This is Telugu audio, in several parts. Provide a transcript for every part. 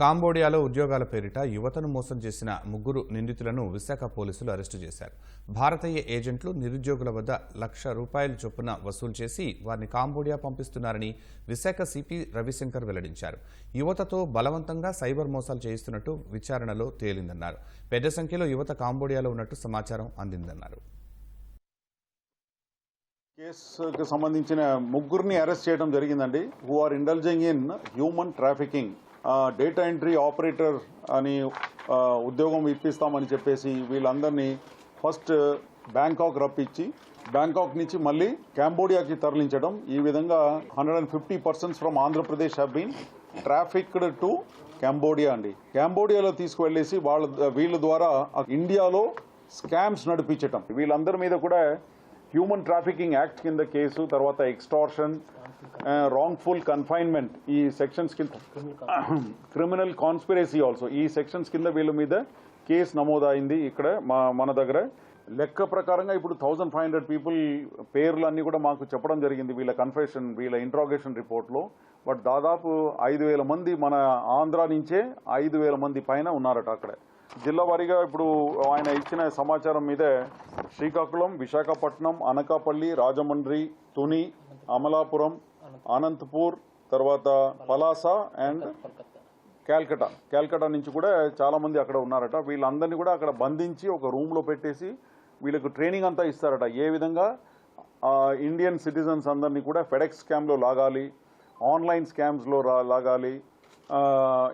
కాంబోడియాలో ఉద్యోగాల పేరిట యువతను మోసం చేసిన ముగ్గురు నిందితులను విశాఖ పోలీసులు అరెస్టు చేశారు. భారతీయ ఏజెంట్లు నిరుద్యోగుల వద్ద లక్ష రూపాయల చొప్పున వసూలు చేసి వారిని కాంబోడియా పంపిస్తున్నారని విశాఖ సిపి రవిశంకర్ వెల్లడించారు. యువతతో బలవంతంగా సైబర్ మోసాలు చేయిస్తున్నట్టు విచారణలో తేలిందన్నారు. పెద్ద సంఖ్యలో యువత కాంబోడియాలో ఉన్నట్టు సమాచారం అందిందన్నారు. కేసుకు సంబంధించిన ముగ్గురిని అరెస్ట్ చేయడం జరిగిందండి. Who are indulging in human trafficking data entry operator అని ఉద్యోగం ఇప్పిస్తామని చెప్పేసి వీళ్ళందరినీ ఫస్ట్ బ్యాంకాక్ రప్పించి బ్యాంకాక్ నుంచి మళ్ళీ కాంబోడియాకి తరలించడం. ఈ విధంగా hundred and fifty persons from Andhra Pradesh have been trafficked to Cambodia అండి. కాంబోడియాలో తీసుకువెళ్ళేసి వాళ్ళ వీళ్ళ ద్వారా ఇండియాలో స్కామ్స్ నడిపించటం. వీళ్ళందరి మీద కూడా హ్యూమన్ ట్రాఫికింగ్ యాక్ట్ కింద కేసు తర్వాత ఎక్స్టార్షన్ రాంగ్ఫుల్ కన్ఫైన్మెంట్ ఈ సెక్షన్స్ కింద క్రిమినల్ కాన్స్పిరసీ ఆల్సో ఈ సెక్షన్స్ కింద వీళ్ళ మీద కేసు నమోదైంది ఇక్కడ మా మన దగ్గర. లెక్క ప్రకారంగా ఇప్పుడు థౌజండ్ ఫైవ్ హండ్రెడ్ పీపుల్ పేర్లు అన్నీ కూడా మాకు చెప్పడం జరిగింది వీళ్ళ కన్ఫెషన్ వీళ్ళ ఇంట్రాగేషన్ రిపోర్ట్లో బట్ దాదాపు ఐదు వేల మంది మన ఆంధ్ర నుంచే ఐదు వేల మంది పైన ఉన్నారట అక్కడ. జిల్లా వారీగా ఇప్పుడు ఆయన ఇచ్చిన సమాచారం మీదే శ్రీకాకుళం విశాఖపట్నం అనకాపల్లి రాజమండ్రి తుని అమలాపురం అనంతపూర్ తర్వాత పలాస అండ్ క్యాల్కటా క్యాల్కటా నుంచి కూడా చాలా మంది అక్కడ ఉన్నారట. వీళ్ళందరినీ కూడా అక్కడ బంధించి ఒక రూమ్లో పెట్టేసి వీళ్ళకు ట్రైనింగ్ అంతా ఇస్తారట. ఏ విధంగా? ఇండియన్ సిటిజన్స్ అందరినీ కూడా ఫెడెక్స్ స్కామ్లో లాగాలి ఆన్లైన్ స్కామ్స్లో లాగాలి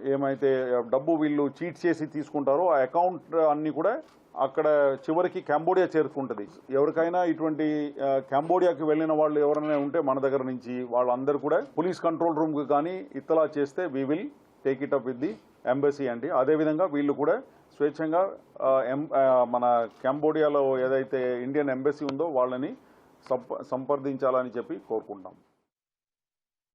ఏమైతే డబ్బు వీళ్ళు చీట్ చేసి తీసుకుంటారో ఆ అకౌంట్ అన్ని కూడా అక్కడ చివరికి కాంబోడియా చేరుకుంటుంది ఎవరికైనా ఇటువంటి కాంబోడియాకి వెళ్ళిన వాళ్ళు ఎవరైనా ఉంటే మన దగ్గర నుంచి వాళ్ళందరూ కూడా పోలీస్ కంట్రోల్ రూమ్కి కానీ ఇత్తలా చేస్తే we will take it up with the embassy అండి. అదేవిధంగా వీళ్ళు కూడా స్వేచ్ఛంగా ఎం- మన కాంబోడియాలో ఏదైతే ఇండియన్ ఎంబసీ ఉందో వాళ్ళని సంప సంప్రదించాలని చెప్పి కోరుకుంటాం.